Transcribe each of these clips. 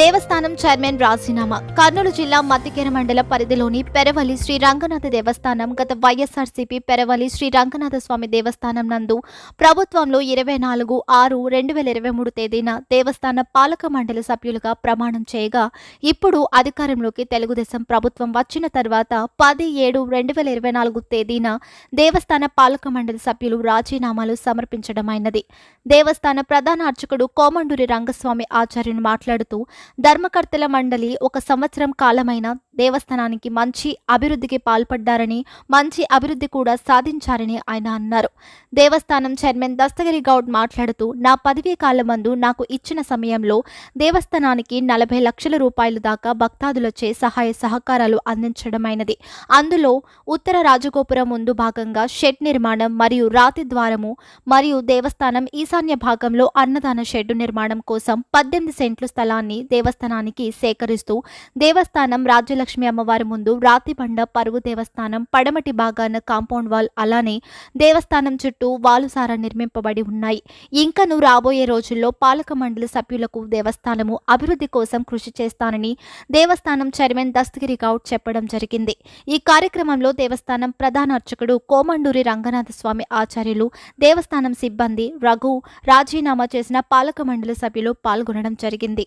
దేవస్థానం chairman రాజీనామా. కర్నూలు జిల్లా మద్దికేర మండల పరిధిలోని పెరవలి శ్రీ రంగనాథ దేవస్థానం గత వైఎస్ఆర్సీపీ పెరవలి శ్రీ రంగనాథ స్వామి దేవస్థానం నందు ప్రభుత్వంలో ఇరవై నాలుగు ఆరు రెండు వేల ఇరవై మూడు తేదీన దేవస్థాన పాలక మండలి సభ్యులుగా ప్రమాణం చేయగా ఇప్పుడు అధికారంలోకి తెలుగుదేశం ప్రభుత్వం వచ్చిన తర్వాత పది ఏడు రెండు వేల ఇరవై నాలుగు తేదీన దేవస్థాన పాలక మండలి సభ్యులు రాజీనామాలు సమర్పించడమైనది. దేవస్థాన ప్రధాన అర్చకుడు కోమండూరి రంగస్వామి ఆచార్యుని మాట్లాడుతూ ధర్మకర్తల మండలి ఒక సంవత్సరం కాలమైన దేవస్థానానికి మంచి అభివృద్ధికి పాల్పడ్డారని మంచి అభివృద్ధి కూడా సాధించారని ఆయన అన్నారు. దేవస్థానం చైర్మన్ దస్తగిరి గౌడ్ మాట్లాడుతూ నా పదవీ కాలమందు నాకు ఇచ్చిన సమయంలో దేవస్థానానికి నలభై లక్షల రూపాయలు దాకా భక్తాదులచే సహాయ సహకారాలు అందించడమైనది. అందులో ఉత్తర రాజగోపురం ముందు భాగంగా షెడ్ నిర్మాణం మరియు రాతి ద్వారము మరియు దేవస్థానం ఈశాన్య భాగంలో అన్నదాన షెడ్డు నిర్మాణం కోసం పద్దెనిమిది సెంట్లు స్థలాన్ని దేవస్థానానికి సేకరిస్తూ దేవస్థానం రాజ్యలక్ష్మి అమ్మవారి ముందు రాతిబండ పరుగు దేవస్థానం పడమటి భాగాన కాంపౌండ్ వాల్ అలానే దేవస్థానం చుట్టూ వాలుసారా నిర్మింపబడి ఉన్నాయి. ఇంకను రాబోయే రోజుల్లో పాలక మండలి సభ్యులకు దేవస్థానము అభివృద్ధి కోసం కృషి చేస్తానని దేవస్థానం చైర్మన్ దస్తగిరి గౌడ్ చెప్పడం జరిగింది. ఈ కార్యక్రమంలో దేవస్థానం ప్రధాన అర్చకుడు కోమండూరి రంగనాథ స్వామి ఆచార్యులు దేవస్థానం సిబ్బంది రఘు రాజీనామా చేసిన పాలక మండలి సభ్యులు పాల్గొనడం జరిగింది.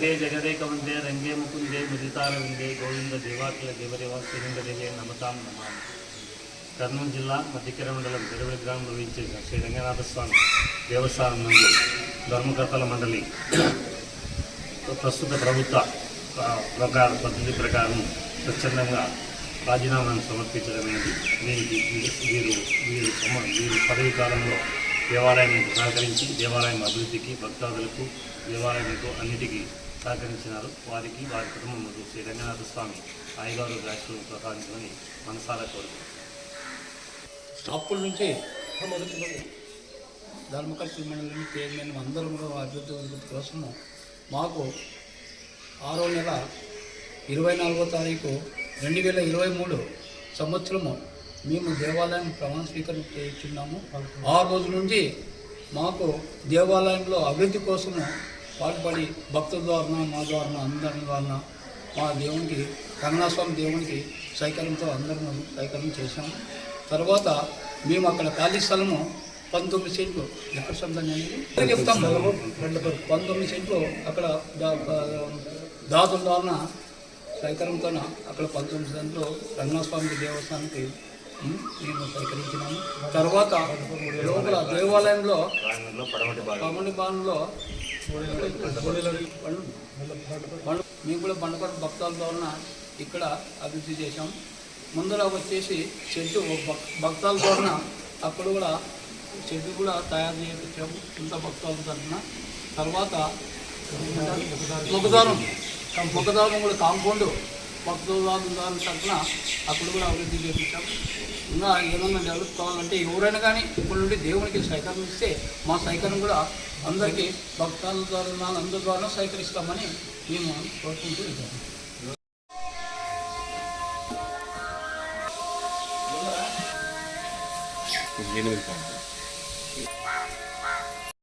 వందే జగదేక వందే రంగే ముకుందే ముదితార విందే గోవింద దేవాకుల దేవదేవ శ్రీరంగదేవే నమతాం నమామి. కర్నూలు జిల్లా మధ్యకెర మండలం పెరవలి గ్రామంలో వేయించేసిన శ్రీ రంగనాథ స్వామి దేవస్థానం నుండి ధర్మకర్తల మండలి ప్రస్తుత ప్రభుత్వ ప్రకారం పద్ధతి ప్రకారం స్వచ్ఛందంగా రాజీనామాను సమర్పించడమైనది. దీనికి వీరు వీరు వీరు వీరు పదవి కాలంలో దేవాలయానికి సహకరించి దేవాలయం అభివృద్ధికి భక్తాదులకు దేవాలయాలకు అన్నిటికీ సహకరించినారు. వారికి వారి కుటుంబములకు శ్రీ రంగనాథ స్వామి ఆయుగారు రాష్ట్రం ప్రసాదించమని మనసారా కోరు అప్పటి నుంచి మొదలుకొని ధర్మకర్తల మండలిని చైర్మన్ అందరం అభివృద్ధి అభివృద్ధి కోసము మాకు ఆరో నెల ఇరవై నాలుగో తారీఖు రెండు వేల ఇరవై మూడు సంవత్సరము మేము దేవాలయం ప్రమాణ స్వీకరణ చేయించున్నాము. ఆ రోజు నుంచి మాకు దేవాలయంలో అభివృద్ధి కోసము పాటుపడి భక్తుల ద్వారా మా ద్వారా అందరి ద్వారా మా దేవునికి రంగనాథస్వామి దేవునికి సహకారంతో అందరం సహకారం చేశాము తర్వాత మేము అక్కడ ఖాళీ స్థలము పంతొమ్మిది సెంట్లు ఎక్కడ సొంతం చెప్తాము పంతొమ్మిది సెంట్లు అక్కడ దా- దాదుల ద్వారా సహకారంతో అక్కడ పంతొమ్మిది సెంట్లు రంగనాథస్వామి దేవస్థానానికి మేము సహకరించినాము. తర్వాత లోపల దేవాలయంలో పడమటి భాగం. కామని భవన్లో బండు మేము కూడా బండపడ భక్తాల ద్వారా ఇక్కడ అభివృద్ధి చేశాం. ముందర వచ్చేసి చెట్టు భక్తాల ద్వారా అక్కడ కూడా చెట్టు కూడా తయారు చేయించాము ఇంత భక్తాల తరఫున. తర్వాత ముఖదారం ముఖదారం కూడా కాంపౌండ్ భక్తుదారం తరఫున అక్కడ కూడా అభివృద్ధి చేయించాం ఇంకా ఏదన్నా డెవలప్ కావాలంటే ఎవరైనా కానీ ఇప్పటి నుండి దేవునికి సహకారం ఇస్తే మా సహకారం కూడా అందరికీ భక్తాల ద్వారా అందరి ద్వారా సహకరిస్తామని మేము కోరుకుంటూ ఇద్దాం ఎనిమిది